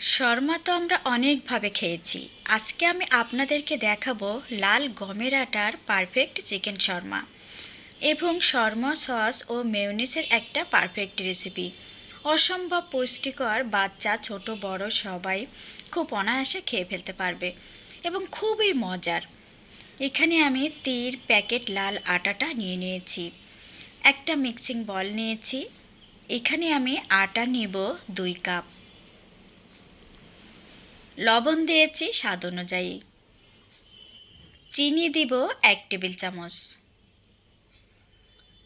শর্মা তো আমরা অনেকভাবে খেয়েছি। আজকে আমি আপনাদেরকে দেখাবো লাল গমের আটার পারফেক্ট চিকেন শর্মা এবং শর্মা সস ও মেয়নিসের একটা পারফেক্ট রেসিপি অসম্ভব পুষ্টিকর বাচ্চা, ছোট, বড় সবাই খুব অনায়াসে খেয়ে ফেলতে পারবে এবং খুবই মজার। এখানে আমি তীর প্যাকেট লাল আটাটা নিয়ে নিয়েছি। একটা মিক্সিং বল নিয়েছি। এখানে আমি আটা নিব দুই কাপ। লবণ দিয়েছি, স্বাদ অনুযায়ী। চিনি দিব এক টেবিল চামচ।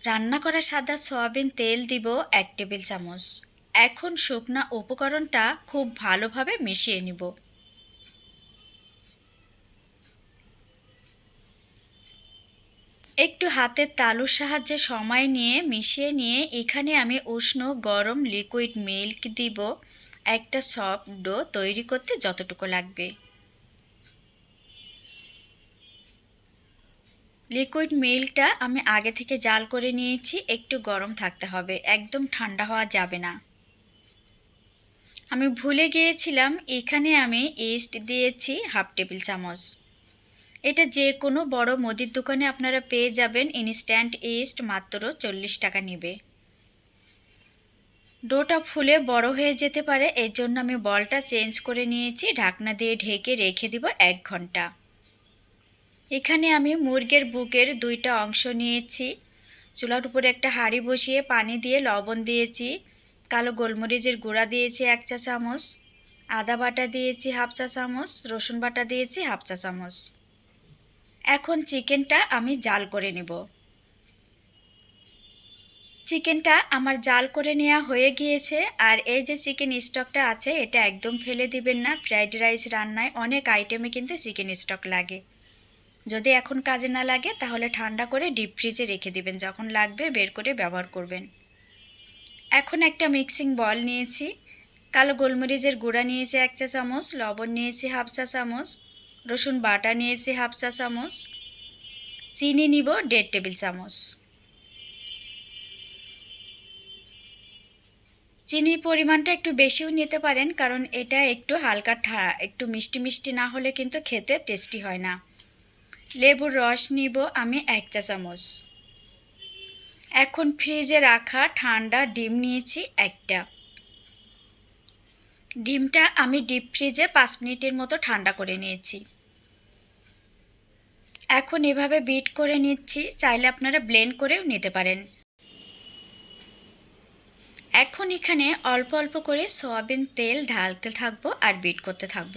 রান্না করা সাদা সয়াবিন তেল দিব এক টেবিল চামচ। এখন শুকনা উপকরণটা খুব ভালোভাবে মিশিয়ে নিব। একটু হাতের তালুর সাহায্যে সময় নিয়ে মিশিয়ে নিয়ে এখানে আমি উষ্ণ গরম লিকুইড মিল্ক দিব। একটা সফট ডো তৈরি করতে যতটুকু লাগবে। লিকুইড মিল্কটা আমি আগে থেকে জাল করে নিয়েছি, একটু গরম থাকতে হবে, একদম ঠান্ডা হওয়া যাবে না। আমি ভুলে গিয়েছিলাম, এখানে আমি ইস্ট দিয়েছি হাফ টেবিল চামচ। এটা যে কোনো বড় মুদির দোকানে আপনারা পেয়ে যাবেন, ইনস্ট্যান্ট ইস্ট মাত্র চল্লিশ টাকা নেবে। ডোটা ফুলে বড় হয়ে যেতে পারে, এর জন্য আমি বলটা চেঞ্জ করে নিয়েছি, ঢাকনা দিয়ে ঢেকে রেখে দিব এক ঘণ্টা। এখানে আমি মুরগের বুকের দুইটা অংশ নিয়েছি, চুলার উপরে একটা হাঁড়ি বসিয়ে পানি দিয়ে লবণ দিয়েছি, কালো গোলমরিচের গুঁড়া দিয়েছি এক চা চামচ, আদা বাটা দিয়েছি হাফ চা চামচ, রসুন বাটা দিয়েছি হাফ চা চামচ। এখন চিকেনটা আমি জাল করে নেব। চিকেনটা আমার জাল করে নেওয়া হয়ে গিয়েছে, আর এই যে চিকেন স্টকটা আছে, এটা একদম ফেলে দিবেন না। ফ্রাইড রাইস রান্নায় অনেক আইটেমে কিন্তু চিকেন স্টক লাগে। যদি এখন কাজে না লাগে, তাহলে ঠান্ডা করে ডিপ ফ্রিজে রেখে দিবেন। যখন লাগবে, বের করে ব্যবহার করবেন। এখন একটা মিক্সিং বল নিয়েছি। কালো গোলমরিচের গুঁড়া নিয়েছি এক চা চামচ, লবণ নিয়েছি হাফ চা চামচ, রসুন বাটা নিয়েছি হাফ চা চামচ, চিনি নিব দেড় টেবিল চামচ। চিনির পরিমাণটা একটু বেশিও নিতে পারেন, কারণ এটা একটু হালকা একটু মিষ্টি মিষ্টি না হলে কিন্তু খেতে টেস্টি হয় না। লেবুর রস নিব আমি এক চা চামচ। এখন ফ্রিজে রাখা ঠান্ডা ডিম নিয়েছি একটা। ডিমটা আমি ডিপ ফ্রিজে পাঁচ মিনিটের মতো ঠান্ডা করে নিয়েছি। এখন এভাবে বিট করে নিচ্ছি, চাইলে আপনারা ব্লেন্ড করেও নিতে পারেন। এখন এখানে অল্প অল্প করে সয়াবিন তেল ঢালতে থাকব আর বিট করতে থাকব।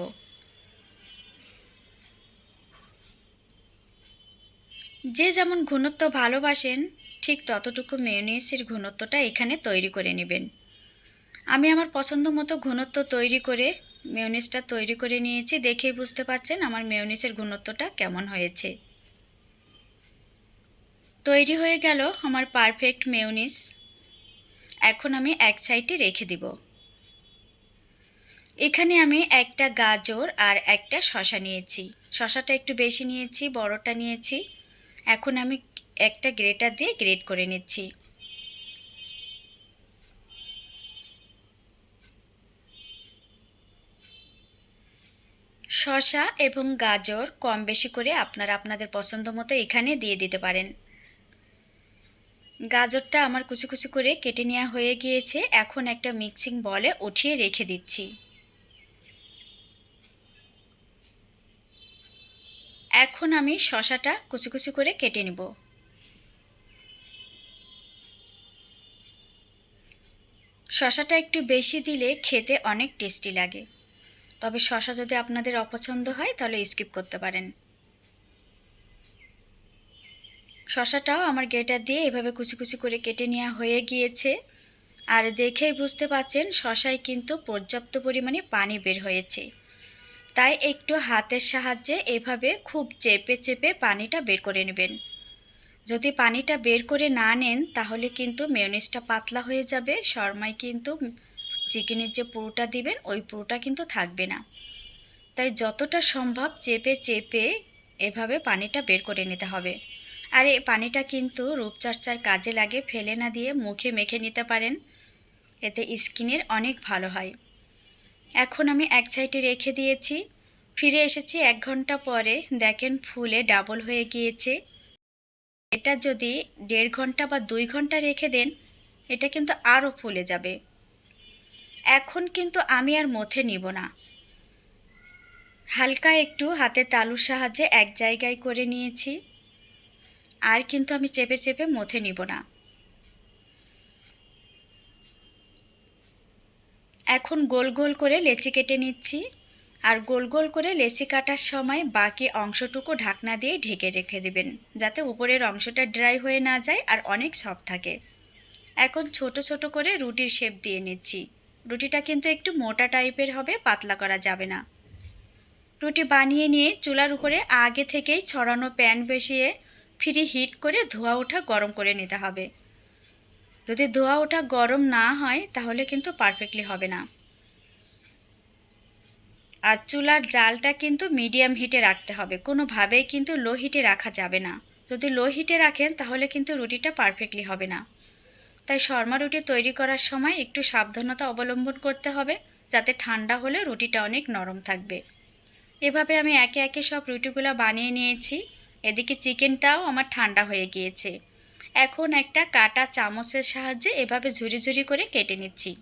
যে যেমন ঘনত্ব ভালোবাসেন, ঠিক ততটুকু মেয়নিসের ঘনত্বটা এখানে তৈরি করে নেবেন। আমি আমার পছন্দ মতো ঘনত্ব তৈরি করে মেয়নিসটা তৈরি করে নিয়েছি, দেখেই বুঝতে পারছেন আমার মেয়নিসের ঘনত্বটা কেমন হয়েছে। তৈরি হয়ে গেল আমার পারফেক্ট মেয়নিস এখন আমি এক সাইডে রেখে দিব। এখানে আমি একটা গাজর আর একটা শশা নিয়েছি। শশাটা একটু বেশি নিয়েছি, বড়টা নিয়েছি। এখন আমি একটা গ্রেটার দিয়ে গ্রেট করে নিচ্ছি। শশা এবং গাজর কম বেশি করে আপনারা আপনাদের পছন্দ মতো এখানে দিয়ে দিতে পারেন। গাজরটা আমার কুচি কুচি করে কেটে নেওয়া হয়ে গিয়েছে। এখন একটা মিক্সিং বলে উঠিয়ে রেখে দিচ্ছি। এখন আমি শশাটা কুচি কুচি করে কেটে নেব। শশাটা একটু বেশি দিলে খেতে অনেক টেস্টি লাগে। তবে শশা যদি আপনাদের অপছন্দ হয়, তাহলে স্কিপ করতে পারেন। শশাটাও আমার গ্রেটার দিয়ে এভাবে কুচি কুচি করে কেটে নেওয়া হয়ে গিয়েছে। আর দেখেই বুঝতে পারছেন শশায় কিন্তু পর্যাপ্ত পরিমাণে পানি বের হয়েছে। তাই একটু হাতের সাহায্যে এভাবে খুব চেপে চেপে পানিটা বের করে নেবেন। যদি পানিটা বের করে না নেন, তাহলে কিন্তু মেয়নিসটা পাতলা হয়ে যাবে। শর্মায় কিন্তু চিকেনের যে পুরোটা দিবেন, ওই পুরোটা কিন্তু থাকবে না। তাই যতটা সম্ভব চেপে চেপে এভাবে পানিটা বের করে নিতে হবে। আর এই পানিটা কিন্তু রূপচর্চার কাজে লাগে, ফেলে না দিয়ে মুখে মেখে নিতে পারেন। এতে স্কিনের অনেক ভালো হয়। এখন আমি এক সাইডে রেখে দিয়েছি। ফিরে এসেছি এক ঘণ্টা পরে। দেখেন, ফুলে ডাবল হয়ে গিয়েছে। এটা যদি দেড় ঘণ্টা বা দুই ঘণ্টা রেখে দেন, এটা কিন্তু আরও ফুলে যাবে। এখন কিন্তু আমি আর মথে নিব না। হালকা একটু হাতে তালুর সাহায্যে এক জায়গায় করে নিয়েছি। আর কিন্তু আমি চেপে চেপে মথে নিব না। এখন গোল গোল করে লেচি কেটে নিচ্ছি আর গোল গোল করে লেচি কাটার সময় বাকি অংশটুকু ঢাকনা দিয়ে ঢেকে রেখে দেবেন, যাতে উপরের অংশটা ড্রাই হয়ে না যায় আর অনেক সফট থাকে। এখন ছোট ছোট করে রুটির শেপ দিয়ে নিচ্ছি। রুটিটা কিন্তু একটু মোটা টাইপের হবে, পাতলা করা যাবে না। রুটি বানিয়ে নিয়ে চুলার উপরে আগে থেকেই ছড়ানো প্যান বসিয়ে ফ্রি হিট করে ধোয়া ওঠা গরম করে নিতে হবে। যদি ধোয়া ওঠা গরম না হয়, তাহলে কিন্তু পারফেক্টলি হবে না। আর চুলার জালটা কিন্তু মিডিয়াম হিটে রাখতে হবে। কোনোভাবেই কিন্তু লো হিটে রাখা যাবে না। যদি লো হিটে রাখেন, তাহলে কিন্তু রুটিটা পারফেক্টলি হবে না। তাই শর্মা রুটি তৈরি করার সময় একটু সাবধানতা অবলম্বন করতে হবে, যাতে ঠান্ডা হলে রুটিটা অনেক নরম থাকবে। এভাবে আমি একে একে সব রুটিগুলো বানিয়ে নিয়েছি। এদিকে চিকেনটাও আমার ঠান্ডা হয়ে গিয়েছে। এখন একটা কাটা চামচের সাহায্যে এভাবে ঝুরি ঝুরি করে কেটে নিচ্ছি।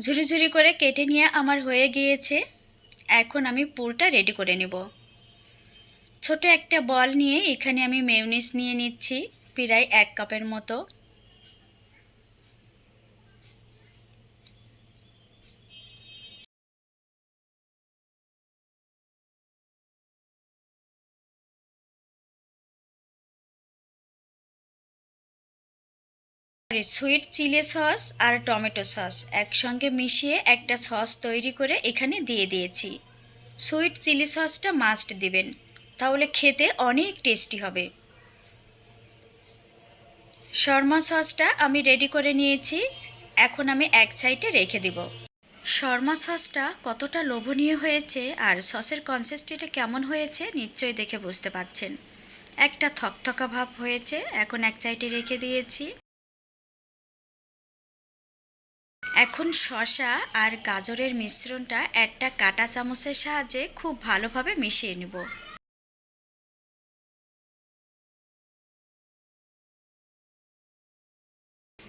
ঝুরি ঝুরি করে কেটে নিয়ে আমার হয়ে গিয়েছে। এখন আমি পুরটা রেডি করে নেব। ছোট একটা বল নিয়ে এখানে আমি মেউনিস নিয়ে নিচ্ছি, প্রায় এক কাপের মতো। সুইট চিলি সস আর টমেটো সস একসঙ্গে মিশিয়ে একটা সস তৈরি করে এখানে দিয়ে দিয়েছি। সুইট চিলি সসটা মাস্ট দিবেন, তাহলে খেতে অনেক টেস্টি হবে। শর্মা সসটা আমি রেডি করে নিয়েছি, এখন আমি এক সাইডে রেখে দিব। শর্মা সসটা কতটা লোভনীয় হয়েছে আর সসের কনসিস্টেন্সিটা কেমন হয়েছে নিশ্চয়ই দেখে বুঝতে পারছেন। একটা থকথকা ভাব হয়েছে, এখন এক সাইডে রেখে দিয়েছি। এখন শসা আর গাজরের মিশ্রণটা একটা কাটা চামচের সাহায্যে খুব ভালোভাবে মিশিয়ে নেব।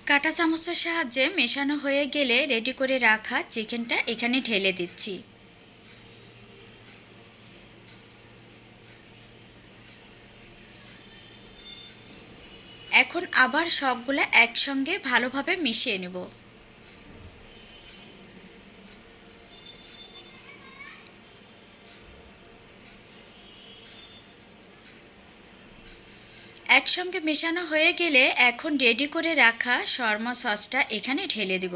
কাটা চামচের সাহায্যে মেশানো হয়ে গেলে রেডি করে রাখা চিকেনটা এখানে ঢেলে দিচ্ছি। এখন আবার সবগুলো একসঙ্গে ভালোভাবে মিশিয়ে নেব। একসঙ্গে মেশানো হয়ে গেলে এখন রেডি করে রাখা শর্মা সসটা এখানে ঢেলে দিব।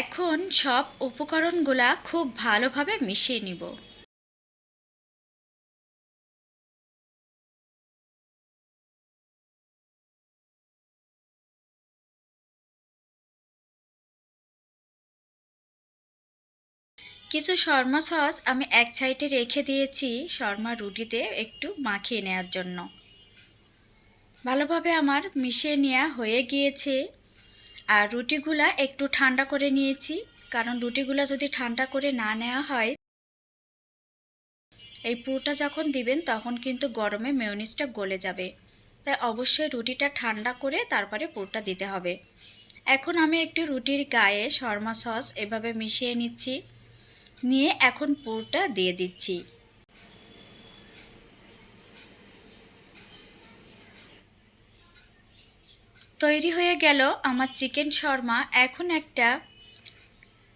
এখন সব উপকরণগুলা খুব ভালোভাবে মিশিয়ে নিব। কিছু শর্মা সস আমি এক সাইডে রেখে দিয়েছি শর্মা রুটিতে একটু মাখিয়ে নেওয়ার জন্য। ভালোভাবে আমার মিশিয়ে নেওয়া হয়ে গিয়েছে। আর রুটিগুলা একটু ঠান্ডা করে নিয়েছি। কারণ রুটিগুলা যদি ঠান্ডা করে না নেওয়া হয়, এই পুরোটা যখন দিবেন, তখন কিন্তু গরমে মেয়নিসটা গলে যাবে। তাই অবশ্যই রুটিটা ঠান্ডা করে তারপরে পুরটা দিতে হবে। এখন আমি একটু রুটির গায়ে শর্মা সস এভাবে মিশিয়ে নিচ্ছি। নিয়ে এখন পুরটা দিয়ে দিচ্ছি। তৈরি হয়ে গেল আমার চিকেন শর্মা। এখন একটা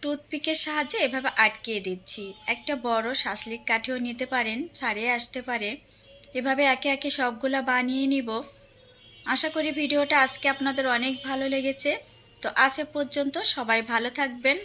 টুথপিকের সাহায্যে এভাবে আটকিয়ে দিচ্ছি। একটা বড় শাসলিক কাঠিও নিতে পারেন, ছাড়িয়ে আসতে পারে। এভাবে একে একে সবগুলা বানিয়ে নিব। আশা করি ভিডিওটা আজকে আপনাদের অনেক ভালো লেগেছে। তো আজ পর্যন্ত সবাই ভালো থাকবেন।